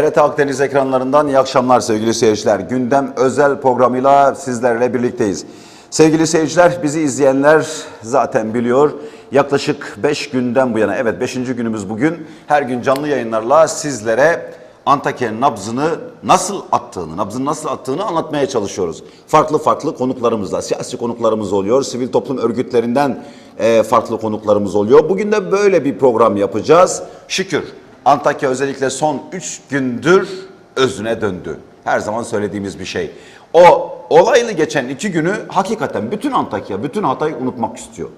TRT Akdeniz ekranlarından iyi akşamlar sevgili seyirciler. Gündem özel programıyla sizlerle birlikteyiz. Sevgili seyirciler, bizi izleyenler zaten biliyor. Yaklaşık 5 günden bu yana, evet 5. günümüz bugün. Her gün canlı yayınlarla sizlere Antakya'nın nabzını nasıl attığını, nabzını nasıl attığını anlatmaya çalışıyoruz. Farklı farklı konuklarımızla, siyasi konuklarımız oluyor, sivil toplum örgütlerinden e, farklı konuklarımız oluyor. Bugün de böyle bir program yapacağız. Şükür Antakya özellikle son 3 gündür özüne döndü. Her zaman söylediğimiz bir şey. O olaylı geçen iki günü hakikaten bütün Antakya, bütün Hatay unutmak istiyor.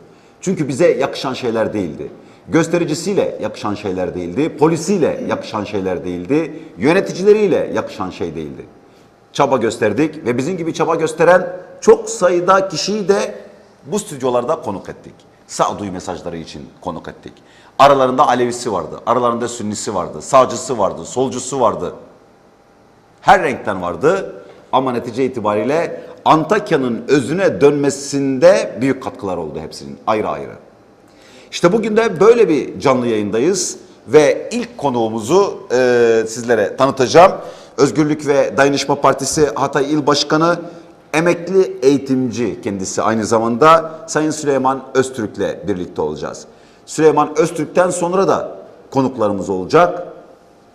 Çünkü bize yakışan şeyler değildi. Göstericisiyle yakışan şeyler değildi, polisiyle yakışan şeyler değildi, yöneticileriyle yakışan şey değildi. Çaba gösterdik ve bizim gibi çaba gösteren çok sayıda kişiyi de bu stüdyolarda konuk ettik. Sağduyu mesajları için konuk ettik. Aralarında Alevisi vardı, aralarında Sünnisi vardı, sağcısı vardı, solcusu vardı. Her renkten vardı ama netice itibariyle Antakya'nın özüne dönmesinde büyük katkılar oldu hepsinin ayrı ayrı. İşte bugün de böyle bir canlı yayındayız ve ilk konuğumuzu e, sizlere tanıtacağım. Özgürlük ve Dayanışma Partisi Hatay İl Başkanı, emekli eğitimci kendisi aynı zamanda Sayın Süleyman Öztürk'le birlikte olacağız. Süleyman Öztürk'ten sonra da konuklarımız olacak.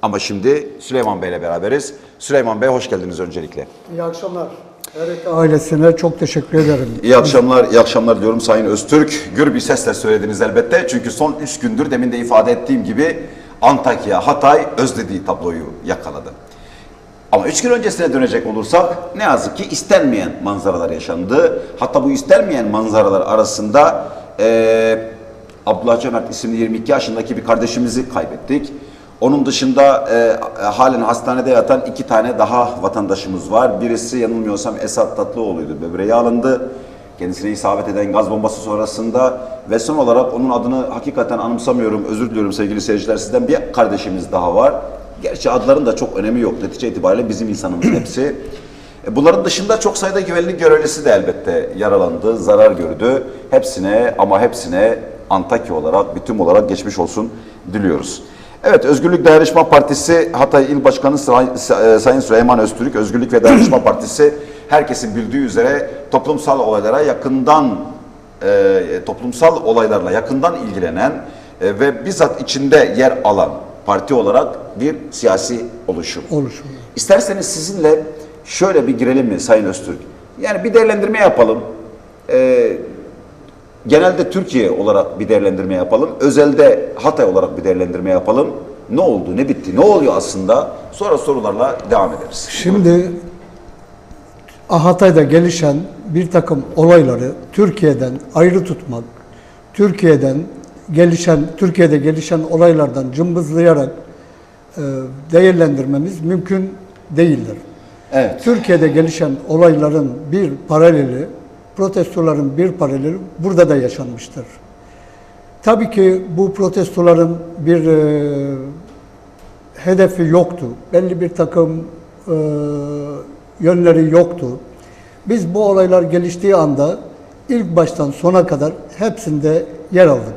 Ama şimdi Süleyman Bey'le beraberiz. Süleyman Bey hoş geldiniz öncelikle. İyi akşamlar. TRT ailesine çok teşekkür ederim. İyi akşamlar, iyi akşamlar diyorum Sayın Öztürk. Gür bir sesle söylediniz elbette. Çünkü son üç gündür demin de ifade ettiğim gibi Antakya, Hatay özlediği tabloyu yakaladı. Ama üç gün öncesine dönecek olursak ne yazık ki istenmeyen manzaralar yaşandı. Hatta bu istenmeyen manzaralar arasında eee Abdullah Cömert isimli 22 yaşındaki bir kardeşimizi kaybettik. Onun dışında e, halen hastanede yatan iki tane daha vatandaşımız var. Birisi yanılmıyorsam Esat Tatlıoğlu'ydu. Böbreği alındı. Kendisine isabet eden gaz bombası sonrasında ve son olarak onun adını hakikaten anımsamıyorum. Özür diliyorum sevgili seyirciler. Sizden bir kardeşimiz daha var. Gerçi adların da çok önemi yok. Netice itibariyle bizim insanımız hepsi. E, Bunların dışında çok sayıda güvenlik görevlisi de elbette yaralandı, zarar gördü. Hepsine ama hepsine Antakya olarak, bir tüm olarak geçmiş olsun diliyoruz. Evet, Özgürlük Dayanışma Partisi Hatay İl Başkanı Say- Say- Sayın Süleyman Öztürk, Özgürlük ve Dayanışma Partisi herkesin bildiği üzere toplumsal olaylara yakından, e, toplumsal olaylarla yakından ilgilenen e, ve bizzat içinde yer alan parti olarak bir siyasi oluşum. Oluşum. İsterseniz sizinle şöyle bir girelim mi Sayın Öztürk? Yani bir değerlendirme yapalım. Ee, genelde Türkiye olarak bir değerlendirme yapalım. Özelde Hatay olarak bir değerlendirme yapalım. Ne oldu, ne bitti, ne oluyor aslında? Sonra sorularla devam ederiz. Şimdi Hatay'da gelişen bir takım olayları Türkiye'den ayrı tutmak, Türkiye'den gelişen, Türkiye'de gelişen olaylardan cımbızlayarak e, değerlendirmemiz mümkün değildir. Evet. Türkiye'de gelişen olayların bir paraleli, protestoların bir paraleli burada da yaşanmıştır. Tabii ki bu protestoların bir e, hedefi yoktu. Belli bir takım e, yönleri yoktu. Biz bu olaylar geliştiği anda ilk baştan sona kadar hepsinde yer aldık.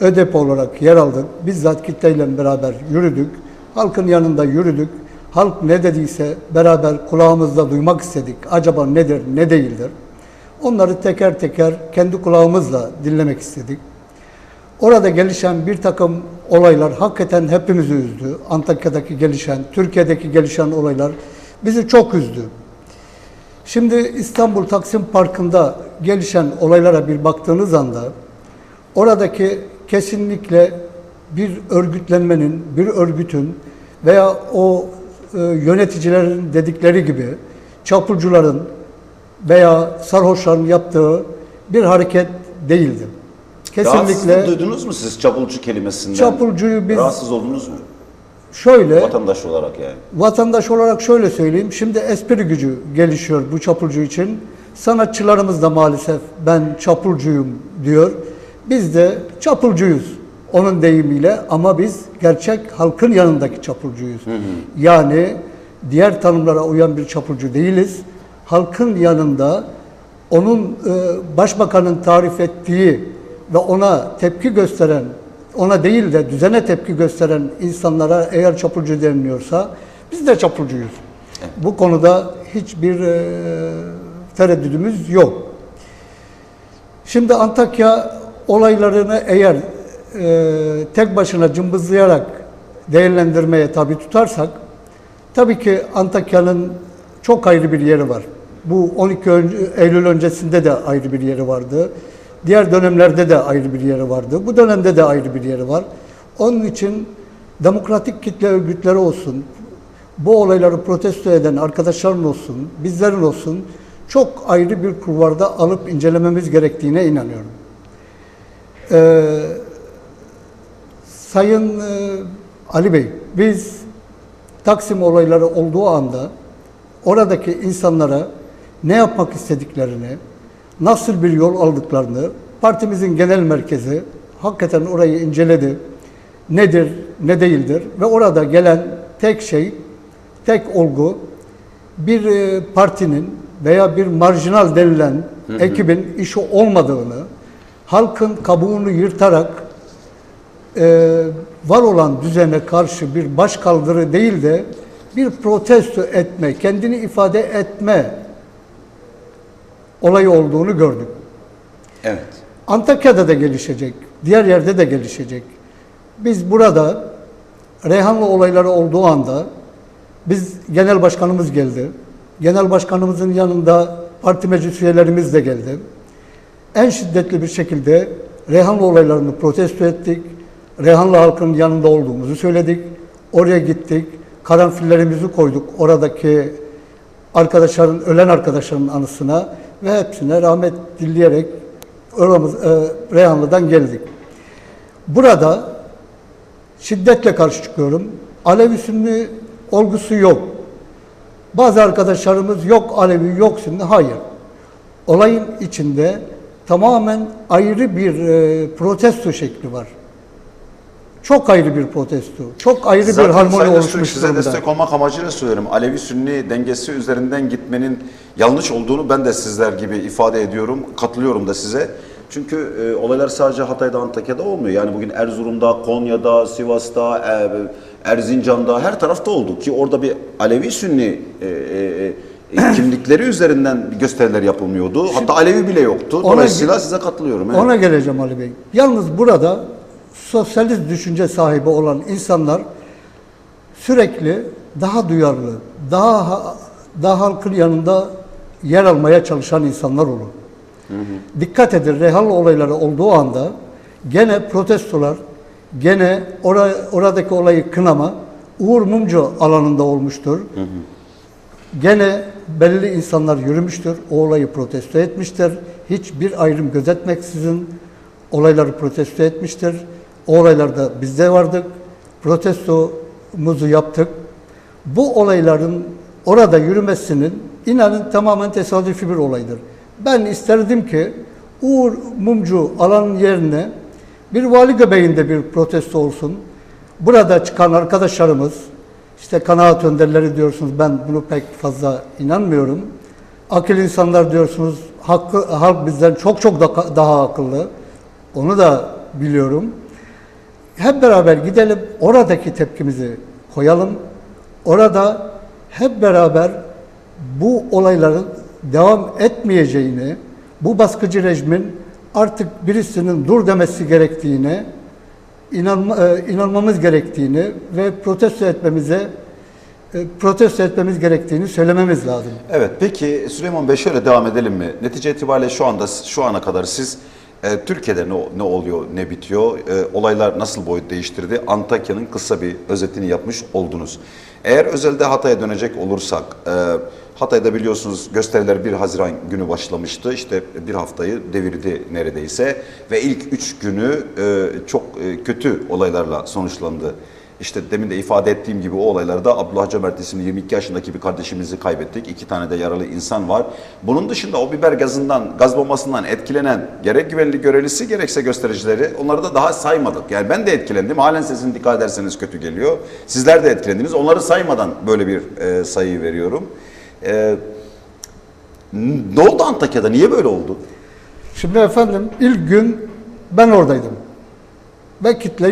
ÖDP olarak yer aldık. Bizzat kitleyle beraber yürüdük. Halkın yanında yürüdük. Halk ne dediyse beraber kulağımızda duymak istedik. Acaba nedir, ne değildir? Onları teker teker kendi kulağımızla dinlemek istedik. Orada gelişen bir takım olaylar hakikaten hepimizi üzdü. Antakya'daki gelişen, Türkiye'deki gelişen olaylar bizi çok üzdü. Şimdi İstanbul Taksim Parkı'nda gelişen olaylara bir baktığınız anda oradaki kesinlikle bir örgütlenmenin, bir örgütün veya o e, yöneticilerin dedikleri gibi çapulcuların veya sarhoşların yaptığı bir hareket değildi. Rahatsızlık Kesinlikle duydunuz mu siz çapulcu kelimesinden? Çapulcuyu biz- Rahatsız oldunuz mu? şöyle Vatandaş olarak yani. Vatandaş olarak şöyle söyleyeyim. Şimdi espri gücü gelişiyor bu çapulcu için. Sanatçılarımız da maalesef ben çapulcuyum diyor. Biz de çapulcuyuz onun deyimiyle ama biz gerçek halkın yanındaki çapulcuyuz. Yani diğer tanımlara uyan bir çapulcu değiliz. Halkın yanında onun e, başbakanın tarif ettiği ve ona tepki gösteren ona değil de düzene tepki gösteren insanlara eğer çapulcu deniliyorsa biz de çapulcuyuz. Bu konuda hiçbir e, tereddüdümüz yok. Şimdi Antakya olaylarını eğer e, tek başına cımbızlayarak değerlendirmeye tabi tutarsak, tabii ki Antakya'nın çok ayrı bir yeri var. Bu 12 önce- Eylül öncesinde de ayrı bir yeri vardı. Diğer dönemlerde de ayrı bir yeri vardı. Bu dönemde de ayrı bir yeri var. Onun için demokratik kitle örgütleri olsun, bu olayları protesto eden arkadaşların olsun, bizlerin olsun çok ayrı bir kulvarda alıp incelememiz gerektiğine inanıyorum. Ee, Sayın e, Ali Bey, biz Taksim olayları olduğu anda oradaki insanlara ne yapmak istediklerini, nasıl bir yol aldıklarını partimizin genel merkezi hakikaten orayı inceledi. Nedir, ne değildir ve orada gelen tek şey, tek olgu bir e, partinin veya bir marjinal denilen ekibin işi olmadığını, halkın kabuğunu yırtarak e, var olan düzene karşı bir başkaldırı değil de bir protesto etme, kendini ifade etme olayı olduğunu gördük. Evet. Antakya'da da gelişecek, diğer yerde de gelişecek. Biz burada Reyhanlı olayları olduğu anda biz genel başkanımız geldi. Genel başkanımızın yanında parti meclis üyelerimiz de geldi. En şiddetli bir şekilde Reyhanlı olaylarını protesto ettik. Reyhanlı halkının yanında olduğumuzu söyledik. Oraya gittik. Karanfillerimizi koyduk oradaki arkadaşların, ölen arkadaşların anısına ve hepsine rahmet dileyerek oramız, e, Reyhanlı'dan geldik. Burada şiddetle karşı çıkıyorum. Alevi Sünni olgusu yok. Bazı arkadaşlarımız yok Alevi yok Sünni. Hayır. Olayın içinde tamamen ayrı bir e, protesto şekli var. Çok ayrı bir protesto. Çok ayrı bir Zaten harmoni Sayın Öztürk oluşmuş size durumda. destek olmak amacıyla söylüyorum. Alevi-Sünni dengesi üzerinden gitmenin yanlış olduğunu ben de sizler gibi ifade ediyorum. Katılıyorum da size. Çünkü e, olaylar sadece Hatay'da, Antakya'da olmuyor. Yani bugün Erzurum'da, Konya'da, Sivas'ta, e, Erzincan'da her tarafta oldu ki orada bir Alevi-Sünni e, e, e, kimlikleri üzerinden gösteriler yapılmıyordu. Hatta Alevi bile yoktu. Ona- Dolayısıyla size katılıyorum. Evet. Ona geleceğim Ali Bey. Yalnız burada sosyalist düşünce sahibi olan insanlar sürekli daha duyarlı, daha daha halkın yanında yer almaya çalışan insanlar olur. Dikkat edin Rehallı olayları olduğu anda gene protestolar, gene ora, oradaki olayı kınama Uğur Mumcu alanında olmuştur. Gene belli insanlar yürümüştür, o olayı protesto etmiştir. Hiçbir ayrım gözetmeksizin olayları protesto etmiştir. Olaylarda biz de vardık, protestomuzu yaptık. Bu olayların orada yürümesinin inanın tamamen tesadüfi bir olaydır. Ben isterdim ki Uğur Mumcu alanın yerine bir vali göbeğinde bir protesto olsun. Burada çıkan arkadaşlarımız, işte kanaat önderleri diyorsunuz, ben bunu pek fazla inanmıyorum. Akıl insanlar diyorsunuz, hakkı, halk bizden çok çok daha akıllı. Onu da biliyorum. Hep beraber gidelim, oradaki tepkimizi koyalım. Orada hep beraber bu olayların devam etmeyeceğini, bu baskıcı rejimin artık birisinin dur demesi gerektiğini, inanma, e, inanmamız gerektiğini ve protesto etmemize e, protesto etmemiz gerektiğini söylememiz lazım. Evet peki Süleyman Bey şöyle devam edelim mi? Netice itibariyle şu anda şu ana kadar siz e, Türkiye'de ne, ne oluyor ne bitiyor e, olaylar nasıl boyut değiştirdi Antakya'nın kısa bir özetini yapmış oldunuz. Eğer özelde Hatay'a dönecek olursak e, Hatay'da biliyorsunuz gösteriler 1 Haziran günü başlamıştı. İşte bir haftayı devirdi neredeyse ve ilk 3 günü e, çok e, kötü olaylarla sonuçlandı. İşte demin de ifade ettiğim gibi o olaylarda Abdullah Cömert isimli 22 yaşındaki bir kardeşimizi kaybettik. İki tane de yaralı insan var. Bunun dışında o biber gazından, gaz bombasından etkilenen gerek güvenlik görevlisi gerekse göstericileri onları da daha saymadık. Yani ben de etkilendim. Halen sesini dikkat ederseniz kötü geliyor. Sizler de etkilendiniz. Onları saymadan böyle bir e, sayı veriyorum. E, ne oldu Antakya'da? Niye böyle oldu? Şimdi efendim ilk gün ben oradaydım. ve kitle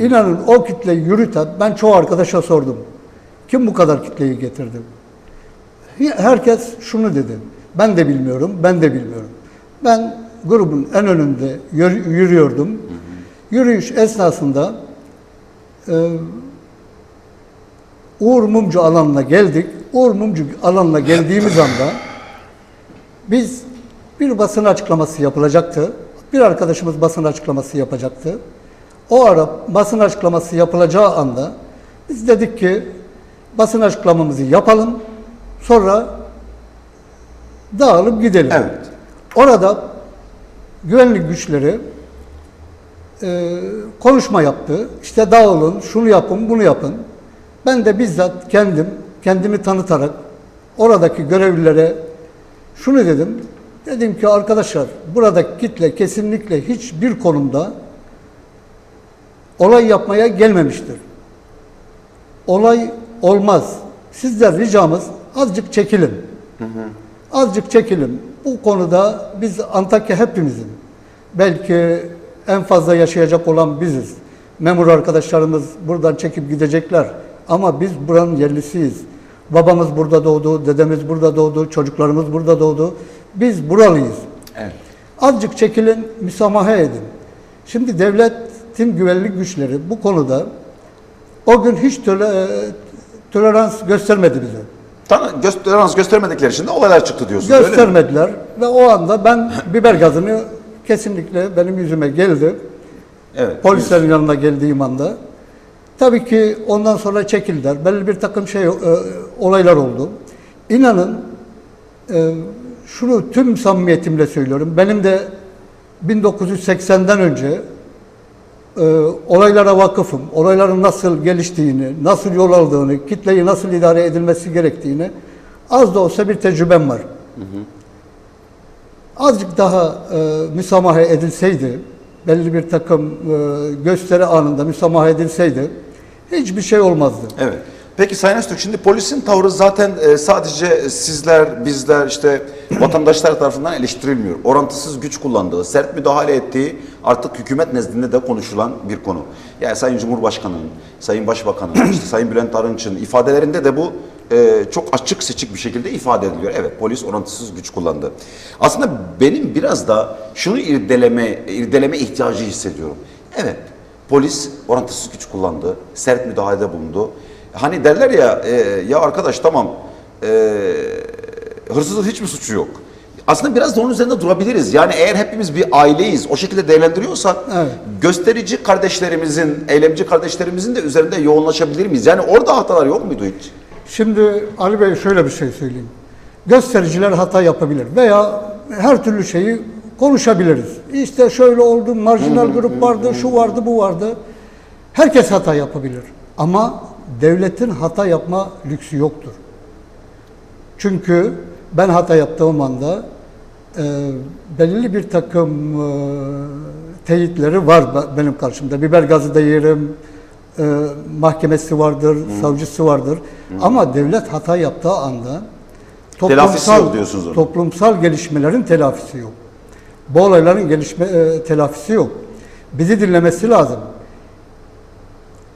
İnanın o kitle yürüten, ben çoğu arkadaşa sordum. Kim bu kadar kitleyi getirdi? Herkes şunu dedi. Ben de bilmiyorum, ben de bilmiyorum. Ben grubun en önünde yür- yürüyordum. Yürüyüş esnasında e, Uğur Mumcu alanına geldik. Uğur Mumcu alanına geldiğimiz anda biz bir basın açıklaması yapılacaktı. Bir arkadaşımız basın açıklaması yapacaktı. O ara basın açıklaması yapılacağı anda biz dedik ki basın açıklamamızı yapalım. Sonra dağılıp gidelim. Evet. Orada güvenlik güçleri e, konuşma yaptı. İşte dağılın, şunu yapın, bunu yapın. Ben de bizzat kendim, kendimi tanıtarak oradaki görevlilere şunu dedim. Dedim ki arkadaşlar buradaki kitle kesinlikle hiçbir konumda olay yapmaya gelmemiştir. Olay olmaz. Sizden ricamız azıcık çekilin. Azıcık çekilin. Bu konuda biz Antakya hepimizin belki en fazla yaşayacak olan biziz. Memur arkadaşlarımız buradan çekip gidecekler. Ama biz buranın yerlisiyiz. Babamız burada doğdu, dedemiz burada doğdu, çocuklarımız burada doğdu. Biz buralıyız. Evet. Azıcık çekilin, müsamaha edin. Şimdi devletin güvenlik güçleri bu konuda o gün hiç töle- tolerans göstermedi bize. Tan göstermez göstermedikleri için de olaylar çıktı mi? Göstermediler ve o anda ben biber gazını kesinlikle benim yüzüme geldi. Evet. Polislerin yanına geldiğim anda. Tabii ki ondan sonra çekildiler. Belli bir takım şey e, olaylar oldu. İnanın e, şunu tüm samimiyetimle söylüyorum. Benim de 1980'den önce e, olaylara vakıfım. Olayların nasıl geliştiğini, nasıl yol aldığını, kitleyi nasıl idare edilmesi gerektiğini az da olsa bir tecrübem var. Azıcık daha e, müsamaha edilseydi, belli bir takım e, gösteri anında müsamaha edilseydi hiçbir şey olmazdı. Evet. Peki Sayın Öztürk şimdi polisin tavrı zaten e, sadece sizler, bizler işte vatandaşlar tarafından eleştirilmiyor. Orantısız güç kullandığı, sert müdahale ettiği artık hükümet nezdinde de konuşulan bir konu. Yani Sayın Cumhurbaşkanı'nın, Sayın Başbakan'ın, işte Sayın Bülent Arınç'ın ifadelerinde de bu e, çok açık seçik bir şekilde ifade ediliyor. Evet polis orantısız güç kullandı. Aslında benim biraz da şunu irdeleme, irdeleme ihtiyacı hissediyorum. Evet polis orantısız güç kullandı, sert müdahalede bulundu. Hani derler ya e, ya arkadaş tamam e, hırsızın hiçbir suçu yok. Aslında biraz da onun üzerinde durabiliriz. Yani eğer hepimiz bir aileyiz, o şekilde değerlendiriyorsak Evet. gösterici kardeşlerimizin, eylemci kardeşlerimizin de üzerinde yoğunlaşabilir miyiz? Yani orada hatalar yok muydu hiç? Şimdi Ali Bey şöyle bir şey söyleyeyim. Göstericiler hata yapabilir veya her türlü şeyi konuşabiliriz. İşte şöyle oldu, marjinal grup vardı, şu vardı, bu vardı. Herkes hata yapabilir. Ama devletin hata yapma lüksü yoktur. Çünkü ben hata yaptığım anda e, belirli bir takım e, teyitleri var be- benim karşımda. Biber gazı da yerim, e, mahkemesi vardır, savcısı vardır. Ama devlet hata yaptığı anda yok diyorsunuz toplumsal gelişmelerin telafisi yok. Bu olayların gelişme e, telafisi yok. Bizi dinlemesi lazım.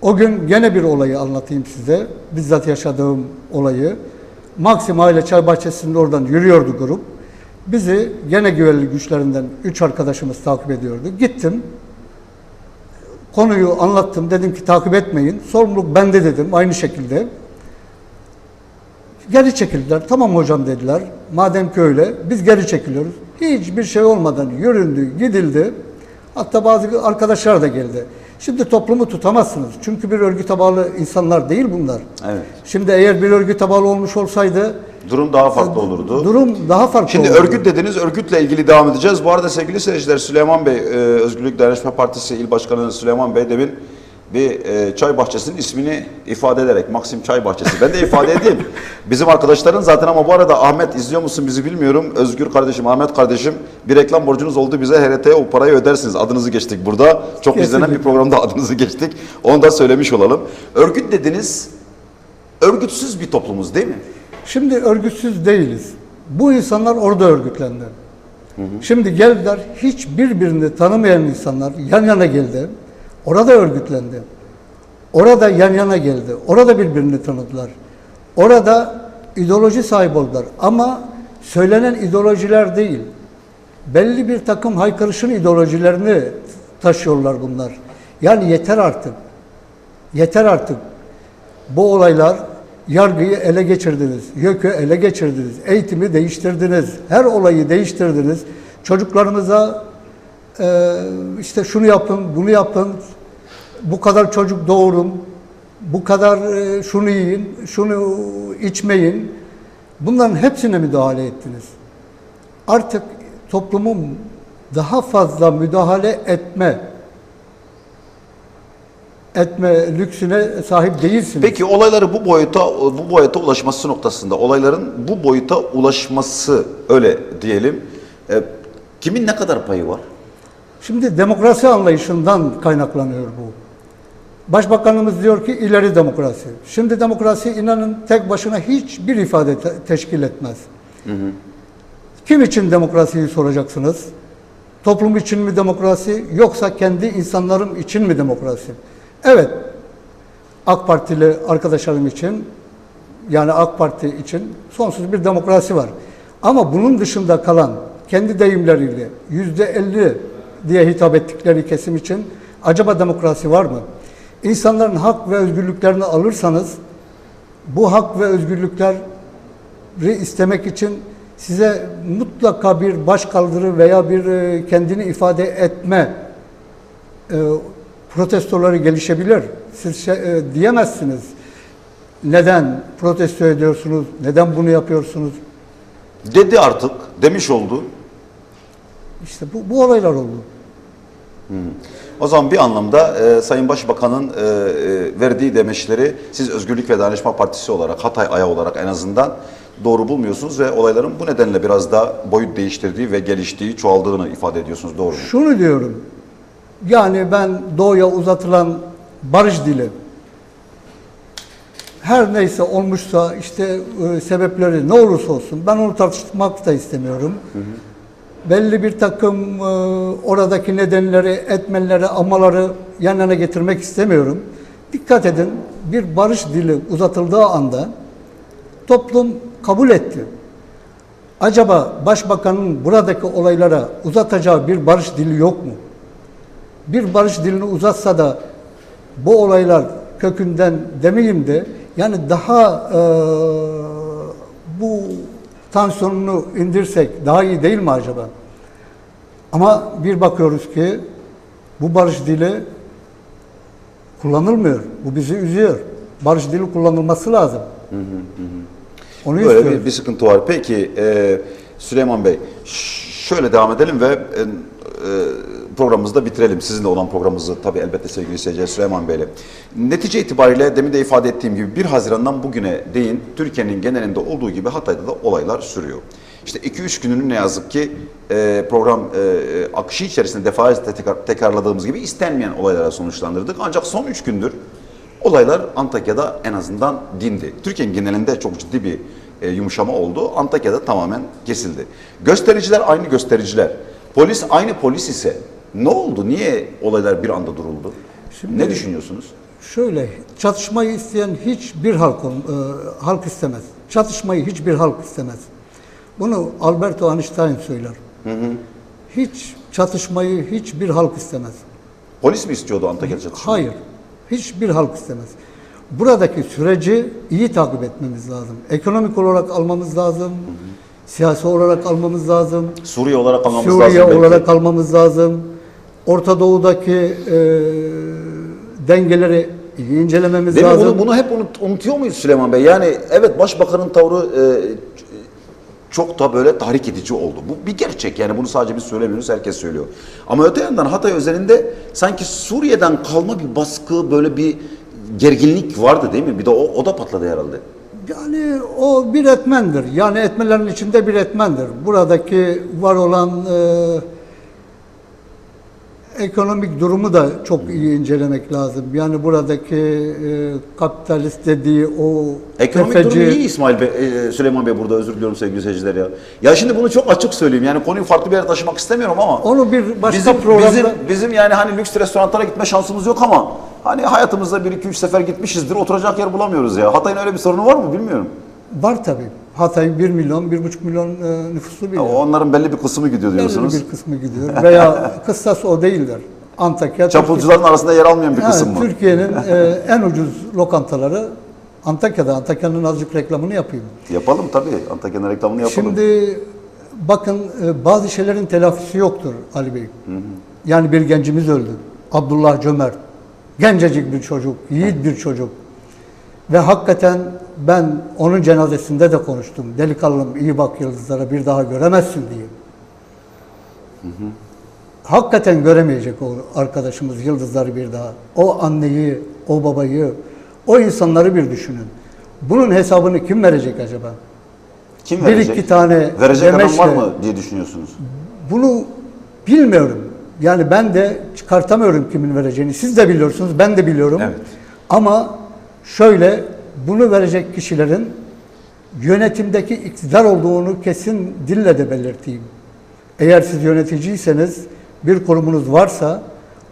O gün gene bir olayı anlatayım size. Bizzat yaşadığım olayı. Maxim Aile Çay Bahçesi'nde oradan yürüyordu grup. Bizi gene güvenlik güçlerinden üç arkadaşımız takip ediyordu. Gittim. Konuyu anlattım. Dedim ki takip etmeyin. Sorumluluk bende dedim aynı şekilde. Geri çekildiler. Tamam hocam dediler. Madem ki öyle biz geri çekiliyoruz. Hiçbir şey olmadan yüründü, gidildi. Hatta bazı arkadaşlar da geldi. Şimdi toplumu tutamazsınız. Çünkü bir örgüte bağlı insanlar değil bunlar. Evet. Şimdi eğer bir örgüte bağlı olmuş olsaydı Durum daha farklı olurdu. durum daha farklı Şimdi olurdu. örgüt dediniz, örgütle ilgili devam edeceğiz. Bu arada sevgili seyirciler Süleyman Bey, e, Özgürlük Dayanışma Partisi İl Başkanı Süleyman Bey demin bir e, çay bahçesinin ismini ifade ederek, Maxim Çay Bahçesi. Ben de ifade edeyim. Bizim arkadaşların zaten ama bu arada Ahmet izliyor musun bizi bilmiyorum. Özgür kardeşim, Ahmet kardeşim bir reklam borcunuz oldu bize HRT'ye o parayı ödersiniz. Adınızı geçtik burada. Çok izlenen bir Kesinlikle. programda adınızı geçtik. Onu da söylemiş olalım. Örgüt dediniz, örgütsüz bir toplumuz değil mi? Şimdi örgütsüz değiliz. Bu insanlar orada örgütlendi. Şimdi geldiler hiç birbirini tanımayan insanlar yan yana geldi. Orada örgütlendi. Orada yan yana geldi. Orada birbirini tanıdılar. Orada ideoloji sahibi oldular. Ama söylenen ideolojiler değil. Belli bir takım haykırışın ideolojilerini taşıyorlar bunlar. Yani yeter artık. Yeter artık. Bu olaylar yargıyı ele geçirdiniz, YÖK'ü ele geçirdiniz, eğitimi değiştirdiniz, her olayı değiştirdiniz. Çocuklarımıza e, işte şunu yapın, bunu yapın, bu kadar çocuk doğurun, bu kadar e, şunu yiyin, şunu içmeyin. Bunların hepsine müdahale ettiniz. Artık toplumun daha fazla müdahale etme etme lüksüne sahip değilsiniz. Peki olayları bu boyuta bu boyuta ulaşması noktasında olayların bu boyuta ulaşması öyle diyelim. e, kimin ne kadar payı var? Şimdi demokrasi anlayışından kaynaklanıyor bu. Başbakanımız diyor ki ileri demokrasi. Şimdi demokrasi inanın tek başına hiçbir ifade te- teşkil etmez. Kim için demokrasiyi soracaksınız? Toplum için mi demokrasi yoksa kendi insanlarım için mi demokrasi? Evet. AK Partili arkadaşlarım için yani AK Parti için sonsuz bir demokrasi var. Ama bunun dışında kalan kendi deyimleriyle yüzde elli diye hitap ettikleri kesim için acaba demokrasi var mı? İnsanların hak ve özgürlüklerini alırsanız bu hak ve özgürlükleri istemek için size mutlaka bir başkaldırı veya bir e, kendini ifade etme e, protestoları gelişebilir. Siz şey, e, diyemezsiniz. Neden protesto ediyorsunuz? Neden bunu yapıyorsunuz? Dedi artık, demiş oldu. İşte bu, bu olaylar oldu. O zaman bir anlamda e, Sayın Başbakan'ın e, e, verdiği demeçleri siz Özgürlük ve Dayanışma Partisi olarak, Hatay Aya olarak en azından doğru bulmuyorsunuz ve olayların bu nedenle biraz daha boyut değiştirdiği ve geliştiği, çoğaldığını ifade ediyorsunuz. Doğru mu? Şunu diyorum. Yani ben doğuya uzatılan barış dili her neyse olmuşsa işte e, sebepleri ne olursa olsun ben onu tartışmak da istemiyorum. Belli bir takım e, oradaki nedenleri, etmenleri, amaları yan yana getirmek istemiyorum. Dikkat edin bir barış dili uzatıldığı anda toplum kabul etti. Acaba başbakanın buradaki olaylara uzatacağı bir barış dili yok mu? Bir barış dilini uzatsa da bu olaylar kökünden demeyeyim de yani daha eee, bu tansiyonunu indirsek daha iyi değil mi acaba? Ama bir bakıyoruz ki bu barış dili kullanılmıyor. Bu bizi üzüyor. Barış dili kullanılması lazım. Onu Böyle istiyoruz. bir, bir sıkıntı var. Peki e, Süleyman Bey şöyle devam edelim ve e, programımızı da bitirelim. Sizinle olan programımızı tabii elbette sevgili seyirciler Süleyman Bey'le. Netice itibariyle demin de ifade ettiğim gibi 1 Haziran'dan bugüne değin Türkiye'nin genelinde olduğu gibi Hatay'da da olaylar sürüyor. İşte 2-3 gününü ne yazık ki e, program e, e, akışı içerisinde defalarca tekrar, tekrarladığımız gibi istenmeyen olaylara sonuçlandırdık. Ancak son 3 gündür Olaylar Antakya'da en azından dindi. Türkiye'nin genelinde çok ciddi bir e, yumuşama oldu. Antakya'da tamamen kesildi. Göstericiler aynı göstericiler. Polis aynı polis ise ne oldu? Niye olaylar bir anda duruldu? Şimdi- ne düşünüyorsunuz? Şöyle, çatışmayı isteyen hiçbir halk, e, halk istemez. Çatışmayı hiçbir halk istemez. Bunu Alberto Einstein söyler. Hiç çatışmayı hiçbir halk istemez. Polis mi istiyordu Antakya'da çatışmayı? Hayır, hiçbir halk istemez. Buradaki süreci iyi takip etmemiz lazım. Ekonomik olarak almamız lazım, siyasi olarak almamız lazım, Suriye olarak almamız Suriye lazım belki. olarak almamız lazım. Orta Doğu'daki e, dengeleri iyi incelememiz Değil mi? lazım. Bunu, bunu hep unut- unutuyor muyuz Süleyman Bey? Yani evet başbakanın tavrı e, çok da böyle tahrik edici oldu. Bu bir gerçek yani bunu sadece biz söylemiyoruz herkes söylüyor. Ama öte yandan Hatay özelinde sanki Suriye'den kalma bir baskı böyle bir gerginlik vardı değil mi? Bir de o, o da patladı herhalde. Yani o bir etmendir. Yani etmenlerin içinde bir etmendir. Buradaki var olan e, Ekonomik durumu da çok iyi incelemek lazım. Yani buradaki e, kapitalist dediği o Ekonomik tefeci- durumu iyi İsmail Bey, e, Süleyman Bey burada özür diliyorum sevgili seyirciler ya. Ya şimdi bunu çok açık söyleyeyim yani konuyu farklı bir yere taşımak istemiyorum ama. Onu bir başka bizim, programda bizim, bizim yani hani lüks restoranlara gitme şansımız yok ama hani hayatımızda bir iki üç sefer gitmişizdir oturacak yer bulamıyoruz ya. Hatay'ın öyle bir sorunu var mı bilmiyorum. var tabii. Hatay 1 milyon, 1,5 milyon e, nüfuslu bir yer. Onların belli bir kısmı gidiyor Belli diyorsunuz. bir kısmı gidiyor. Veya kıssas o değildir. Antakya, Çapulcuların arasında yer almayan bir Ha, kısım mı? Türkiye'nin e, en ucuz lokantaları Antakya'da. Antakya'nın azıcık reklamını yapayım. Yapalım tabii. Antakya'nın reklamını yapalım. Şimdi bakın e, bazı şeylerin telafisi yoktur Ali Bey. Yani bir gencimiz öldü. Abdullah Cömert. Gencecik bir çocuk, yiğit bir çocuk. Ve hakikaten ben onun cenazesinde de konuştum. Delikanlım iyi bak yıldızlara bir daha göremezsin diye. Hakikaten göremeyecek o arkadaşımız yıldızları bir daha. O anneyi, o babayı, o insanları bir düşünün. Bunun hesabını kim verecek acaba? Kim bir verecek? iki tane Verecek adam demeçle- var mı diye düşünüyorsunuz? Bunu bilmiyorum. Yani ben de çıkartamıyorum kimin vereceğini. Siz de biliyorsunuz, ben de biliyorum. Evet. Ama şöyle bunu verecek kişilerin yönetimdeki iktidar olduğunu kesin dille de belirteyim. Eğer siz yöneticiyseniz, bir kurumunuz varsa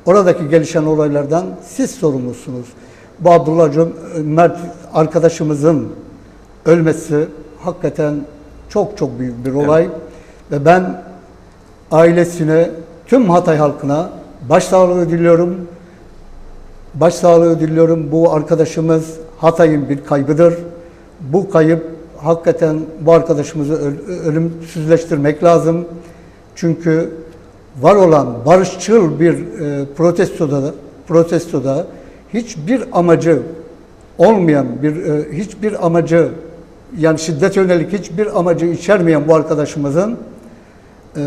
oradaki gelişen olaylardan siz sorumlusunuz. Bu Abdullah Mert arkadaşımızın ölmesi hakikaten çok çok büyük bir olay. Ve ben ailesine, tüm Hatay halkına başsağlığı diliyorum. Başsağlığı diliyorum. Bu arkadaşımız Hatay'ın bir kaybıdır. Bu kayıp hakikaten bu arkadaşımızı öl- ölümsüzleştirmek lazım. Çünkü var olan barışçıl bir e, protestoda protestoda hiçbir amacı olmayan bir e, hiçbir amacı yani şiddet yönelik hiçbir amacı içermeyen bu arkadaşımızın e,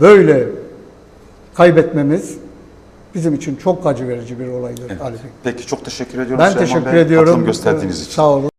böyle kaybetmemiz bizim için çok acı verici bir olaydır Ali Bey. Peki çok teşekkür ediyorum Ben Süleyman teşekkür Bey. ediyorum. Katılım gösterdiğiniz için. Sağ olun.